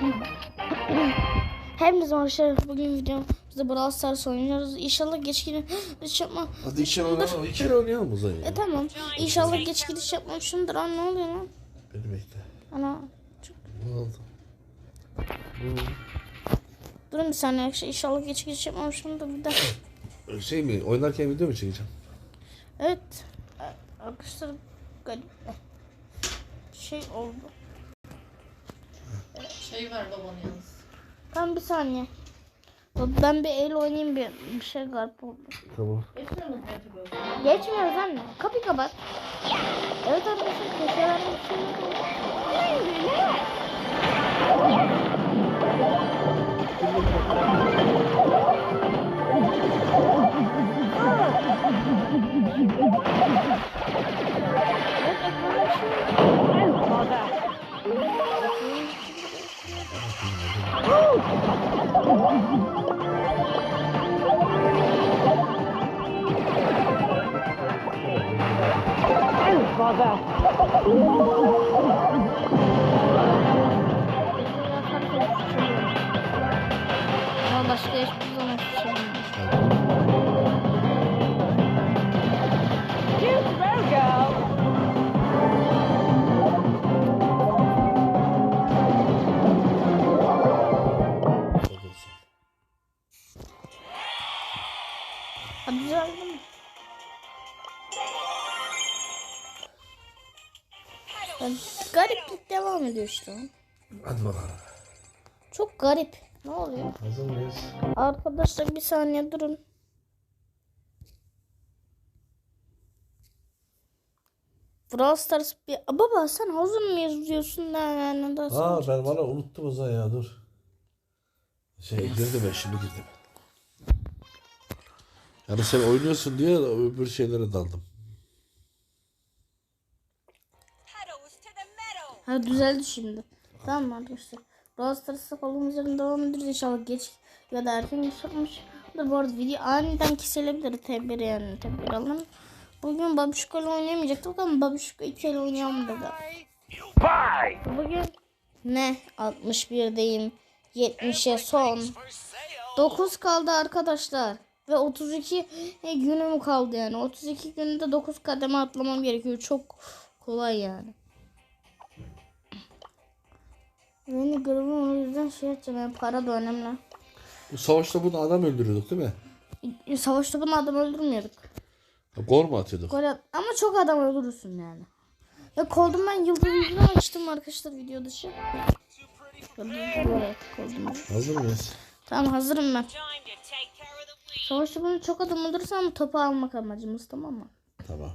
De arkadaşlar bugün videomuzda Brawl Stars oynuyoruz. İnşallah geç gidiş yapmam. Hadi kere oynayalım. İki kere oynayalım o zaman. E tamam. İnşallah geç gidiş yapmamışımdır. Aa ne oluyor lan? Beni bekle. Ana. Çok... Ne oldu? Durun bir saniye. İnşallah geç gidiş yapmamışımdır bir daha. Şey mi? Oynarken video mu çekeceğim? Evet. Arkadaşlar garip şey oldu. Şey ver babanı yalnız. Tam bir saniye. Ben bir el oynayayım bir, bir şey garip oldu. Tamam. Geçmiyor mu? Geçmiyoruz anne. Kapıyı kapat. Evet arkadaşlar köşelerde bir şey yok. Evet, Ya, gariplik devam ediyor işte. Hadi bakalım. Çok garip. Ne oluyor? Hazır mıyız? Arkadaşlar bir saniye durun. Brawl Stars bir... Baba sen hazır mıyız diyorsun da yani da sen- Aa ben valla unuttum o zaman ya dur. Şey girdim ben şimdi girdim. Yani sen oynuyorsun diye öbür şeylere daldım. Pedals to the metal. Ha düzeldi şimdi. Tamam arkadaşlar? Brawl Stars'a kaldığımız yerden devam ederiz inşallah geç ya da erken yapmış. Bu arada video aniden kesilebilir tedbir yani tedbir alın. Bugün Babişko ile oynayamayacaktık ama Babişko iki el oynayalım dedi. Bugün ne 61'deyim 70'e son 9 kaldı arkadaşlar ve 32 günüm kaldı yani 32 günde 9 kademe atlamam gerekiyor çok kolay yani. Beni grubum o yüzden şey yapacağım yani para da önemli. Bu savaşta bunu adam öldürüyorduk değil mi? Savaş topunu adam öldürmüyorduk. Ha, Gol mu atıyorduk? Gol at- ama çok adam öldürürsün yani. Ya koldum ben yıldız yüzünü açtım arkadaşlar video dışı. Koldum. Hazır mıyız? Tamam hazırım ben. Time to take care of the weed. Savaş topunu çok adam öldürürsem topu almak amacımız tamam mı? Tamam.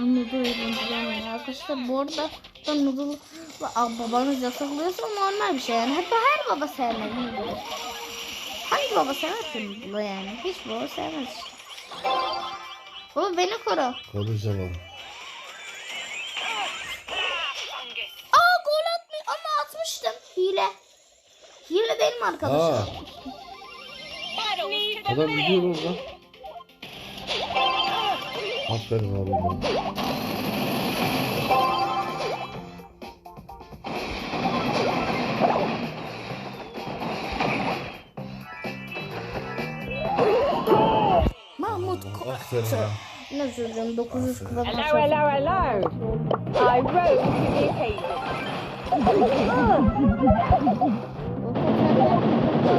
Noodle yani arkadaşlar bu arada da noodle babanız yasaklıyorsa normal bir şey yani. Hatta her baba sevmez noodle'ı. Hangi baba sever ki noodle'ı yani? Hiç baba sevmez işte. Baba beni koru. Koruyacağım onu. Aa gol atmıyor ama atmıştım. Hile. Hile değil mi arkadaşlar? Aa, adam gidiyor orada. Aferin abi. Mahmut Aferin Koçu. ha. Ne söyleyeceğim 900 kadar Hello, hello, hello. I rose to the occasion.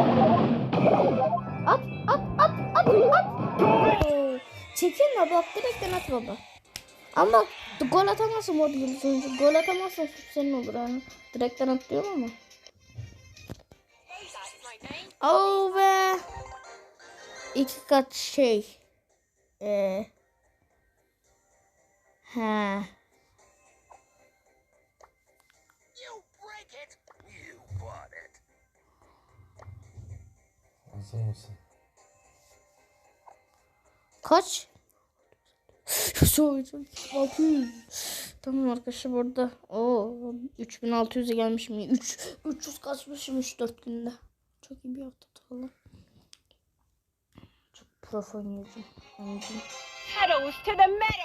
At Çekinme bak direkten at baba. Ama gol atamazsın mod gibi sonucu. Gol atamazsın suç senin olur yani. Direkten at diyorum ama. Oo be. İki kat şey. Ee. He. Hazır mısın? Kaç? Çok 600. Tamam arkadaşlar burada. Oo 3600'e gelmişim. 3 300 kaçmışım 3 4 günde. Çok iyi bir hafta falan. Çok prof metal.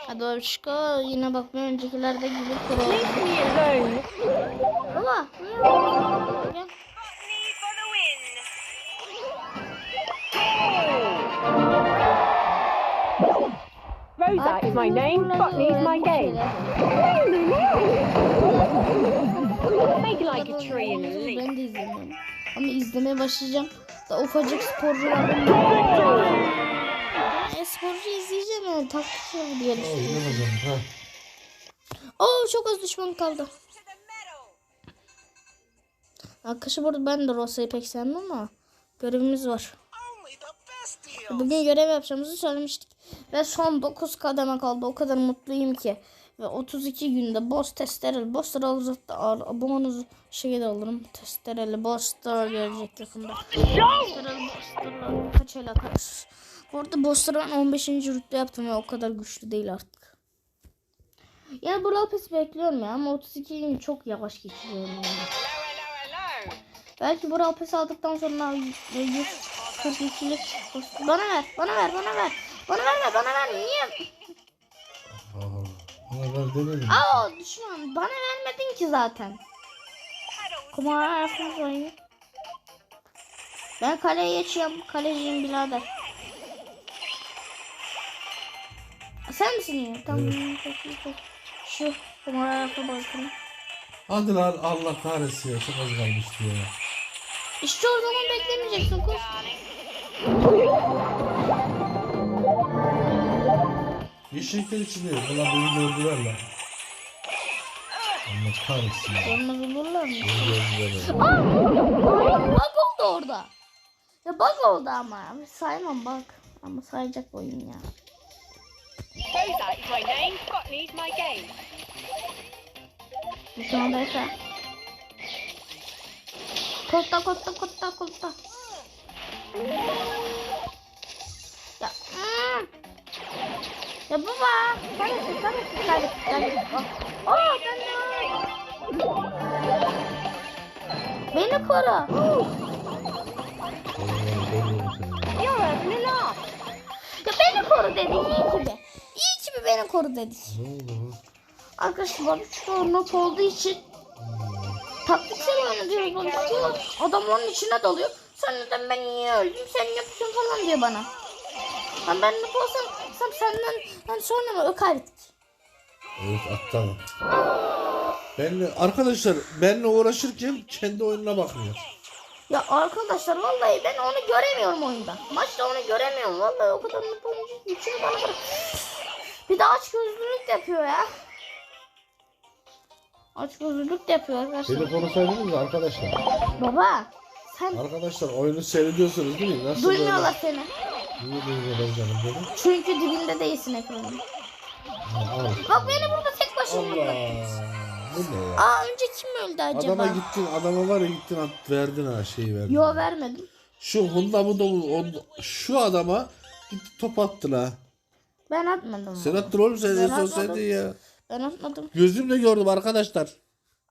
Hadi Babişko yine bak bir öncekilerde gibi pro. Aa! Gel. My name, is my game. Make like a tree in a leaf. Ben de izlemiyorum. Ama izlemeye başlayacağım. Da ufacık sporcu var. E, sporcu izleyeceğim yani. Taktik diye Al düşünüyorum. Oo çok az düşman kaldı. Arkadaşlar burada ben de Rosa'yı pek sevmem ama görevimiz var. Bugün görev yapacağımızı söylemiştik. Ve son 9 kademe kaldı. O kadar mutluyum ki. Ve 32 günde boss testereli bosslar alırız da bonus şeyi de alırım. Testereli bosslar gelecek yakında. Kaç ele karşı. Bu arada bossları ben 15. rütbe yaptım ve o kadar güçlü değil artık. Yani bu Lopez bekliyorum ya ama 32 gün çok yavaş geçiriyorum. Yani. Belki bu rapes aldıktan sonra 142'lik bana ver, bana ver, bana ver. Bana verme, bana ver. Niye? Aa, Bana ver demedim. Aa düşman, bana vermedin ki zaten. Kumar yapmış oyunu. Ben kaleye geçiyorum. Kaleciyim birader. Sen misin ya? Tamam. Çok iyi, çok. Şu kumar ayakkabı bakın. Hadi lan Allah kahretsin ya. Çok az kalmıştı ya. İşte o zaman beklemeyeceksin koş. Yeşillikler içinde. Ulan beni gördüler lan. Allah kahretsin ya. Olmaz olurlar mı? Beni gördüler lan. Aa, bug oldu orada. Ya bug oldu ama. Saymam bug. Ama sayacak oyun ya. Rosa is my name, botany is my game. Bir tane daha say. Kotta kotta kotta kotta. Ya baba. Kahretsin kahretsin kahretsin kahretsin. Aa Aa, ben de. Beni koru. Vallahi koruyorum seni. You're having a laugh. Ya beni koru dedi. İyi ki be. İyi ki be beni koru dedi. Ne? Arkadaşlar şu nok olduğu için taktiksel oyunu diyor konuşuyor. Adam onun içine dalıyor. Sen neden ben niye öldüm? Sen yapıyorsun falan diyor bana. Ben ben nok olsam sen senden ben sonra mı kaybettik? Evet aptal. Benle, arkadaşlar benle uğraşırken kendi oyununa bakmıyor. Ya arkadaşlar vallahi ben onu göremiyorum oyunda. Maçta onu göremiyorum. Vallahi o kadar olunca içini bana bırak. Bir de aç gözlülük yapıyor ya. Aç gözlülük de yapıyor arkadaşlar. Beni konuşsaydınız da arkadaşlar. Baba sen Arkadaşlar oyunu seyrediyorsunuz değil mi? Nasıl duymuyorlar seni. Böyle? Niye duymuyorlar canım benim? Çünkü dibinde değilsin ekranın. Al. Bak beni burada tek başıma Allah. bıraktın. Bu ne ya? Aa önce kim öldü acaba? Adama gittin, adama var ya gittin at, verdin ha şeyi verdin. Yo vermedim. Şu Honda mı dolu, on- şu adama gitti top attın ha. Ben atmadım. Sen attın oğlum sen en Ben son atmadım. sendin ya. Ben atmadım. Gözümle gördüm arkadaşlar.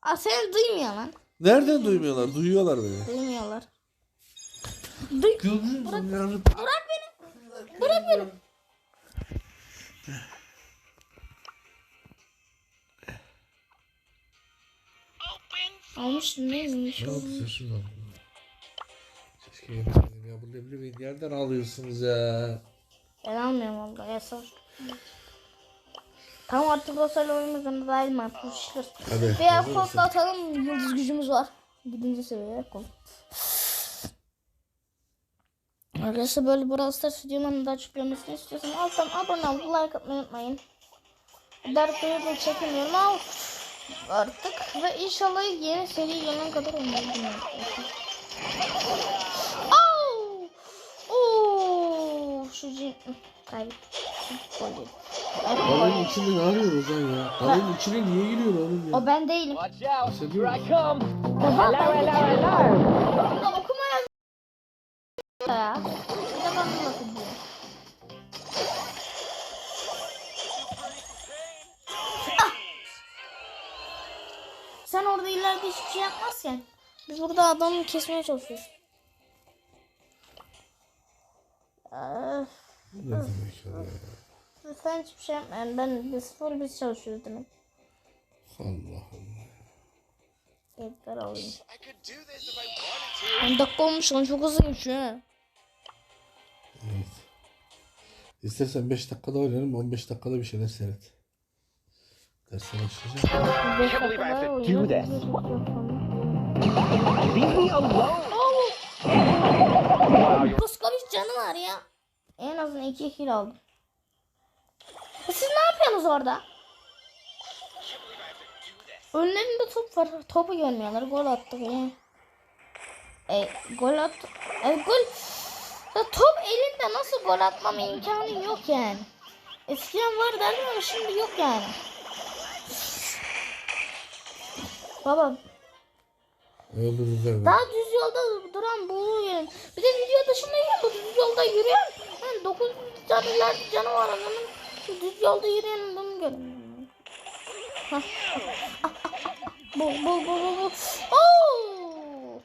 Aa seni duymuyor lan. Nereden duymuyorlar? Duyuyorlar beni. Duymuyorlar. Duy. Gözüm gördüm. Bırak beni. Bırak beni. Almıştım değil mi? Ne sen şuradan? Keşke yemeseydim ya. Bu leblebiyi nereden alıyorsunuz ya? Ben almıyorum valla yasak. Tamam artık o sayı oyunumuzun dahil mi yapmışlar? Hadi. Mısın? kodla atalım yıldız gücümüz var. Gidince seviye kol. Arkadaşlar böyle Brawl Stars videolarını daha çok görmesini istiyorsanız alttan abone olup like atmayı unutmayın. Dark'ı da çekemiyorum ama artık ve inşallah yeni seri gelene kadar oynayacağım. Oh! Oh! Şu cin... Kaybettim. Kalenin içinde ne arıyor Ozan ya? Kalenin içine niye giriyor oğlum ya? O ben değilim. Watch out, here I come. Baba Hello, hello, hello. Ya. Ya. Bir de bana ediyor. Ah! Sen orada ileride hiçbir şey yapmazken biz burada adamı kesmeye çalışıyoruz. Öf, Ne demek ya? sen hiçbir şey yapmayın. Ben biz full biz çalışıyoruz demek. Allah Allah. Alayım. I wanted to. 10 dakika olmuş lan çok hızlı geçiyor ha. İstersen 5 dakikada oynarım 15 dakikada bir şeyler seyret. Derse başlayacağım. 5 Can't believe I dakika have to oynuyor, do this. canı var ya. En azından 2 kill aldım. E Siz ne yapıyorsunuz orada? Önlerinde top var. Topu görmüyorlar. Gol attık. E, gol at. E, gol. Ya top elinde nasıl gol atmam imkanı yok yani. Eskiden var derdim ama şimdi yok yani. Baba Öldürdüler beni. daha düz yolda duran bu yani. Bir de video dışında ya bu düz yolda yürüyen. Yani 9 tane canı var adamın. Düz yolda yürüyen adamı görün. Hah. Bul bul bul bul bul. Oo!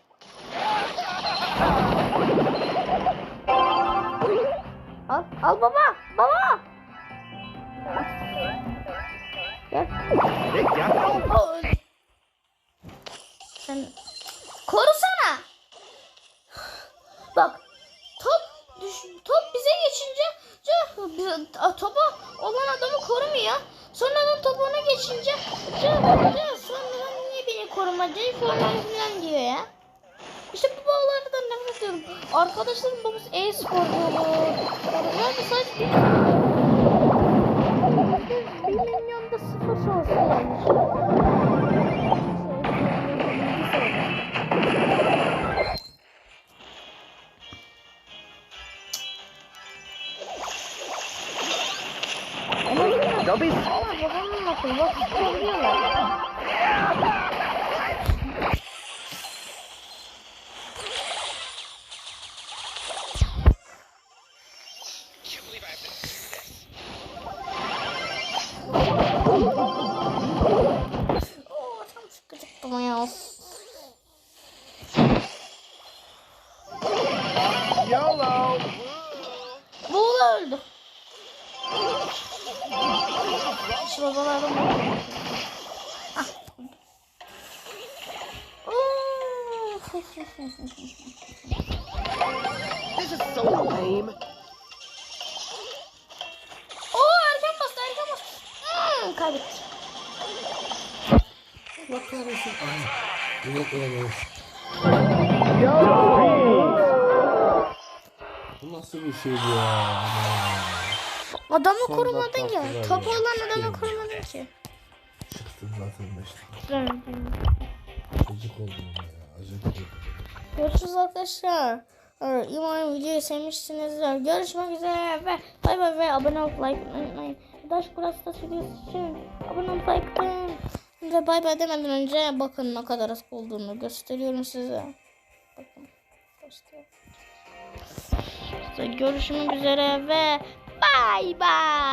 Al, al baba, baba. Gel. Öldü. Sen korusana. Bak top düş, top bize geçince topa olan adamı korumuyor. Sonradan top ona geçince ce- ce- sonra niye beni korumadı falan diyor ya. İşte bu bağlardan nefret ediyorum. Arkadaşlarım babası e-sporcu. Yani sadece bir, bir milyonda sıfır şansı yani. This is so lame. Oo erken bastı erken bastı. Hmm, kaybettik. Allah kahretsin. Ay. Yok olamaz. Bu nasıl bir şeydi ya? Adamı Son korumadın dakika ya. Topu ya. olan adamı korumadın ki. Çıktım zaten 5 dakika. Acık oldum ya. Acık oldum. Görüşürüz arkadaşlar. Umarım videoyu sevmişsinizdir. Görüşmek üzere ve bay bay ve abone olup like unutmayın. Daş Kuras'ta videosu için abone olup like atın. Ve bay bay demeden önce bakın ne kadar az olduğunu gösteriyorum size. Bakın. Gösteriyorum. İşte görüşmek üzere ve bay bay.